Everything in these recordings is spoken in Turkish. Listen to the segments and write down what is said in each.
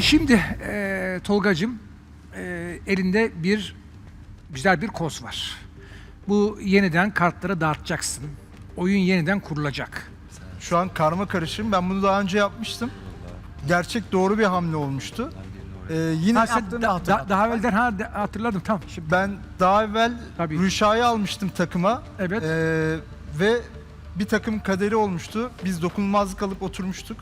Şimdi e, Tolgacığım e, elinde bir güzel bir koz var. Bu yeniden kartları dağıtacaksın. Oyun yeniden kurulacak. Şu an karma karışım. Ben bunu daha önce yapmıştım. Gerçek doğru bir hamle olmuştu. Ee, yine Ha, sen da- da- daha evvelden ha, de- hatırladım tamam. Şimdi, ben daha evvel Tabii. Rüşa'yı almıştım takıma. Evet. Ee, ve bir takım kaderi olmuştu. Biz dokunulmazlık alıp oturmuştuk.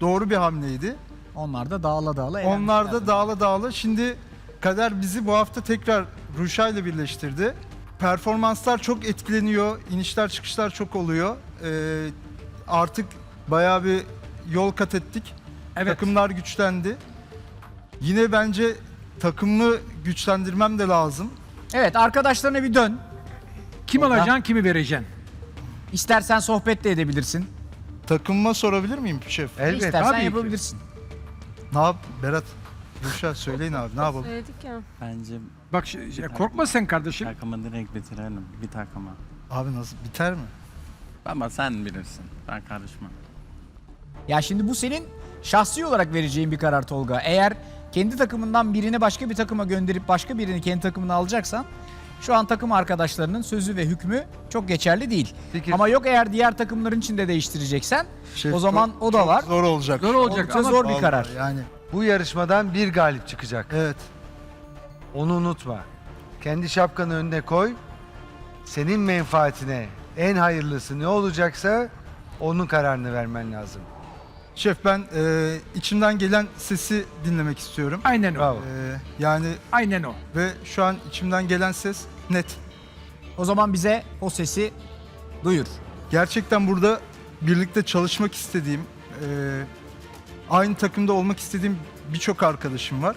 Doğru bir hamleydi. Onlar da dağla dağla Onlar da dağla dağla. Şimdi kader bizi bu hafta tekrar Ruşa ile birleştirdi. Performanslar çok etkileniyor. inişler çıkışlar çok oluyor. Ee, artık bayağı bir yol kat ettik. Evet. Takımlar güçlendi. Yine bence takımı güçlendirmem de lazım. Evet arkadaşlarına bir dön. kim Tolga. alacaksın, kimi vereceksin? İstersen sohbet de edebilirsin. Takımıma sorabilir miyim şef? Evet, İstersen yapabilirsin. Ne yap Berat? Ruşa söyleyin abi ne yapalım? Söyledik ya. Bence Bak şey- şey, korkma sen kardeşim. takımı direkt bitirelim. Bir takıma. Abi nasıl biter mi? Ama sen bilirsin. Ben karışmam. Ya şimdi bu senin şahsi olarak vereceğin bir karar Tolga. Eğer kendi takımından birini başka bir takıma gönderip başka birini kendi takımına alacaksan şu an takım arkadaşlarının sözü ve hükmü çok geçerli değil. Ama yok eğer diğer takımların içinde değiştireceksen Şef, o zaman çok- o da çok var. Zor olacak. Zor olacak Oldukça ama zor bir Vallahi karar. Yani Bu yarışmadan bir galip çıkacak. evet. Onu unutma. Kendi şapkanı önüne koy. Senin menfaatine en hayırlısı ne olacaksa onun kararını vermen lazım. Şef ben e, içimden gelen sesi dinlemek istiyorum. aynen o. Bravo. E, yani Aynen o. ve şu an içimden gelen ses net. O zaman bize o sesi duyur. Gerçekten burada birlikte çalışmak istediğim, e, aynı takımda olmak istediğim birçok arkadaşım var.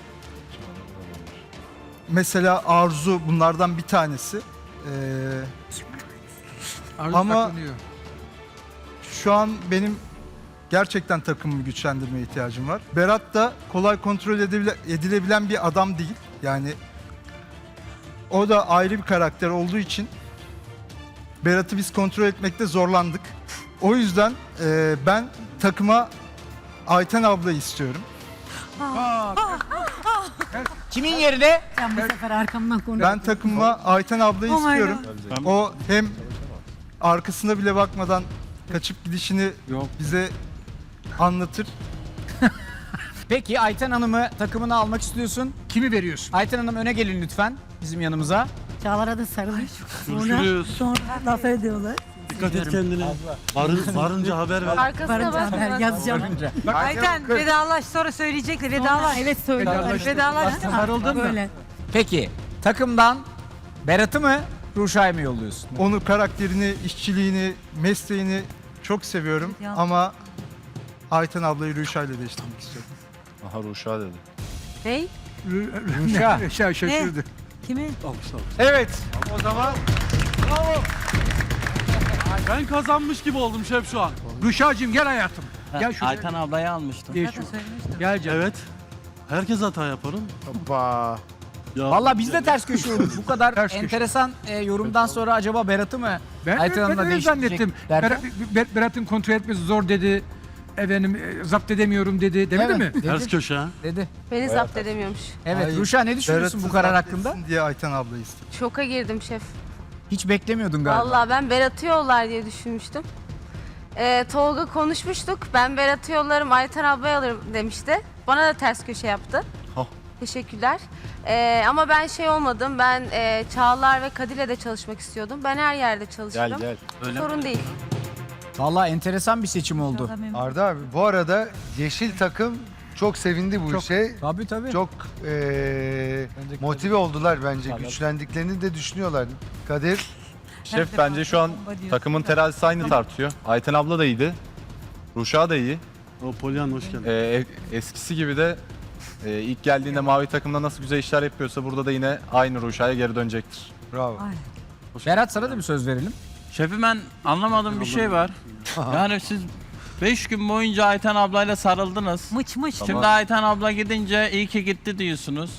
Mesela Arzu bunlardan bir tanesi. E, Arzu Ama- saklanıyor. şu an benim gerçekten takımımı güçlendirmeye ihtiyacım var. Berat da kolay kontrol edile- edilebilen bir adam değil. Yani o da ayrı bir karakter olduğu için Berat'ı biz kontrol etmekte zorlandık. O yüzden e, ben takıma Ayten ablayı istiyorum. Kimin yerine? Sen bu sefer arkamdan konuş. Ben takımıma Ayten ablayı Oh my istiyorum. O hem arkasına bile bakmadan kaçıp gidişini Yok. bize anlatır. Peki Ayten Hanım'ı takımına almak istiyorsun. Kimi veriyorsun? Ayten Hanım öne gelin lütfen bizim yanımıza. Çağlar'a da sarılmış. Sonra, sonra laf ediyorlar. Dikkat et kendine. Varın, varınca haber ver. Arkasına Varınca haber bak. yazacağım. Ayten vedalaş sonra söyleyecekler. Vedalaş. Evet söylüyorlar. Vedalaş. Vedalaş. Sarıldın mı? Böyle. Peki takımdan Berat'ı mı Ruşa'yı mı yolluyorsun? Onu karakterini, işçiliğini, mesleğini çok seviyorum ama Ayten ablayı Rüşa ile değiştirmek istiyorum. Aha Ruşa dedi. Ney? Ruşa. Şey, şaşırdı. Kimi? Evet. O zaman Ben kazanmış gibi oldum şef şu an. Rüşacığım gel hayatım. Gel şuraya. Ayten ablayı almıştım. Gel Zaten söylemiştim. Gel canım. Evet. Herkes hata yaparım. Hoppa. Ya, Valla biz de ters köşe olduk. Bu kadar Ters köşe. enteresan e, yorumdan sonra acaba Berat'ı mı Ben, Ayten ben, Hanım'la ben öyle değiştirecek zannettim. derken? Berat- Ber- Berat'ın kontrol etmesi zor dedi. Efendim e, zapt edemiyorum dedi. Demedi Evet, mi? Dedi, Ters köşe ha. dedi. Beni zapt edemiyormuş. Evet Hayır, Ruşa ne düşünüyorsun bu Berat'ı karar hakkında? diye Ayten ablayı istiyorum. Şoka girdim şef. Hiç beklemiyordun galiba. Vallahi ben Berat'ı yollar diye düşünmüştüm. Ee, Tolga konuşmuştuk. Ben Berat'ı yollarım, Ayten ablayı alırım demişti. Bana da ters köşe yaptı. Hah. Teşekkürler. Ee, ama ben şey olmadım. Ben e, Çağlar ve Kadir'le de çalışmak istiyordum. Ben her yerde çalışırım. Öyle Sorun değil. Valla enteresan bir seçim oldu. Arda abi bu arada yeşil takım çok sevindi bu Çok. işe. Tabii tabii. Çok eee, motive oldular bence. Güçlendiklerini de düşünüyorlar. Kadir Şef bence şu an takımın terazisi aynı tartıyor. Ayten abla da iyiydi. Ruşa da iyi. O Polyan hoş geldin. Ee, e- eskisi gibi de e, ilk geldiğinde mavi takımda nasıl güzel işler yapıyorsa burada da yine aynı Ruşa'ya geri dönecektir. bravo. Berat sana da bir söz verelim. Şefim ben anlamadığım bir şey var. yani siz 5 gün boyunca Ayten ablayla sarıldınız. Mıç mıç. Şimdi Ayten abla gidince iyi ki gitti diyorsunuz.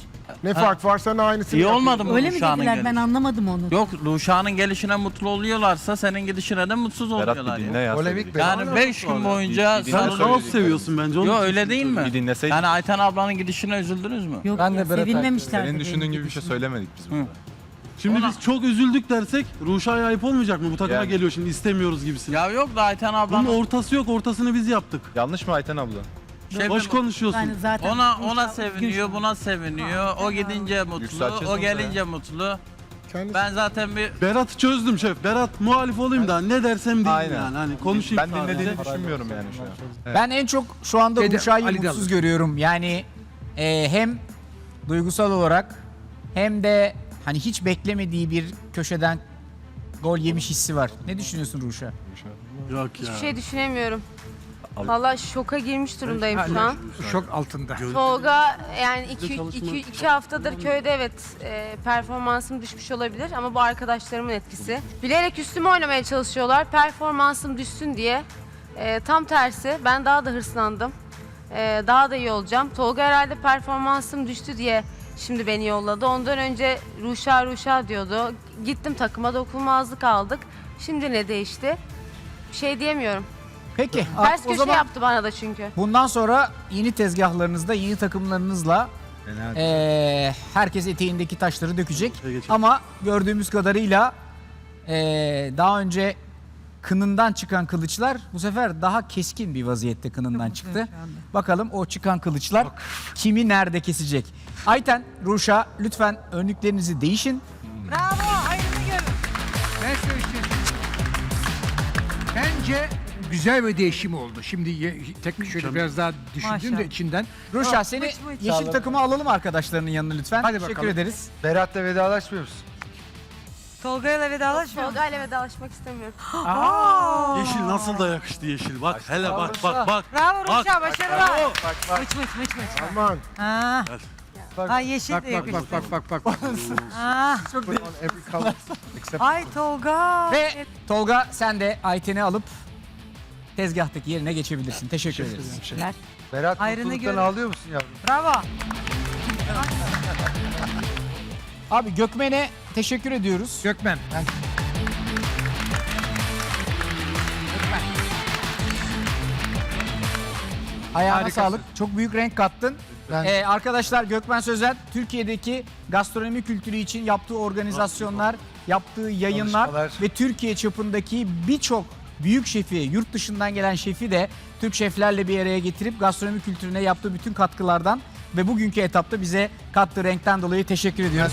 Ne fark var sen aynısını İyi yapıyorsun. olmadı mı Öyle mi Ruşa'nın dediler? Ben gelişi? anlamadım onu. Yok Ruşa'nın gelişine mutlu oluyorlarsa senin gidişine de mutsuz Berat oluyorlar. bir dinle ya. Polemik sevgili. Yani 5 gün boyunca Bir- bir Sen söyleyecektim. seviyorsun bence. onun Yok öyle değil mi? Bir dinleseydin. Yani Ayten ablanın gidişine üzüldünüz mü? Yok Ben de ya, Berat sevinmemişler. Senin düşündüğün gibi bir şey söylemedik biz burada. Şimdi Ona- biz çok üzüldük dersek Ruşa'ya ayıp olmayacak mı? Bu takıma Yani. geliyor şimdi istemiyoruz gibisine. Ya yok da Ayten Bunun ablanın ortası yok. Ortasını biz yaptık. Yanlış mı Ayten abla? şey Boş konuşuyorsun. Yani zaten ona ona seviniyor, buna seviniyor. O gidince mutlu, Yükselteceğiz o onu gelince mutlu. Kendisi- Ben zaten bir Berat'ı çözdüm şef. Berat muhalif olayım da ne dersem diyeyim Aynen. yani. Hani konuşayım Ben sadece. dinlediğini düşünmüyorum yani şu an. Ben en çok şu anda Şeyde, Ruşa'yı Ali mutsuz alır. görüyorum. Yani e, hem duygusal olarak hem de hani hiç beklemediği bir köşeden gol yemiş hissi var. Ne düşünüyorsun Ruşa? Yok ya. Hiçbir şey düşünemiyorum. Valla şoka girmiş durumdayım şu an. şok altında. Tolga yani iki, iki, iki haftadır köyde evet e, performansım düşmüş olabilir ama bu arkadaşlarımın etkisi. Bilerek üstüme oynamaya çalışıyorlar performansım düşsün diye. E, tam tersi ben daha da hırslandım. E, daha da iyi olacağım. Tolga herhalde performansım düştü diye şimdi beni yolladı. Ondan önce Ruşa Ruşa diyordu. Gittim takıma dokunmazlık aldık. Şimdi ne değişti? Bir şey diyemiyorum. Peki Ters artık o köşe zaman yaptı bana da çünkü. bundan sonra yeni tezgahlarınızda, yeni takımlarınızla e, herkes eteğindeki taşları dökecek. Ama gördüğümüz kadarıyla e, daha önce kınından çıkan kılıçlar bu sefer daha keskin bir vaziyette kınından çıktı. Bakalım o çıkan kılıçlar kimi nerede kesecek? Ayten, Ruşa lütfen önlüklerinizi değişin. Bravo. Hayrını görün. Ben söyleyeyim. Bence güzel bir değişim oldu. Şimdi ye- teknik şöyle biraz daha düşündüm de Maşallah. içinden. Ruşa seni mıç mıç. yeşil takıma alalım arkadaşlarının yanına lütfen. Hadi Teşekkür bakalım. ederiz. Berat'la vedalaşmıyor musun? Tolga'yla vedalaşmıyor. Tolga ile vedalaşmak istemiyorum. Yeşil nasıl da yakıştı yeşil. Bak hele bak bak bak. Bravo Bak, Ruşa başarılar. Bravo. Mıç mıç mıç mıç. Aman. Ha. Ay yeşil Bak de bak yakıştı. bak bak bak bak. Ha. Every color except Ay Tolga. Ve Tolga sen de Ayten'i alıp tezgahtaki yerine geçebilirsin. Teşekkür ederiz. Berat Hayrını mutluluktan görün. ağlıyor musun yavrum? Bravo. Abi Gökmen'e teşekkür ediyoruz. Gökmen. Ayağına Harikasın. sağlık. Çok büyük renk kattın. Ben- Ee, arkadaşlar Gökmen Sözen Türkiye'deki gastronomi kültürü için yaptığı organizasyonlar, yaptığı yayınlar ve Türkiye çapındaki birçok büyük şefi, yurt dışından gelen şefi de Türk şeflerle bir araya getirip gastronomi kültürüne yaptığı bütün katkılardan ve bugünkü etapta bize kattığı renkten dolayı teşekkür ediyoruz.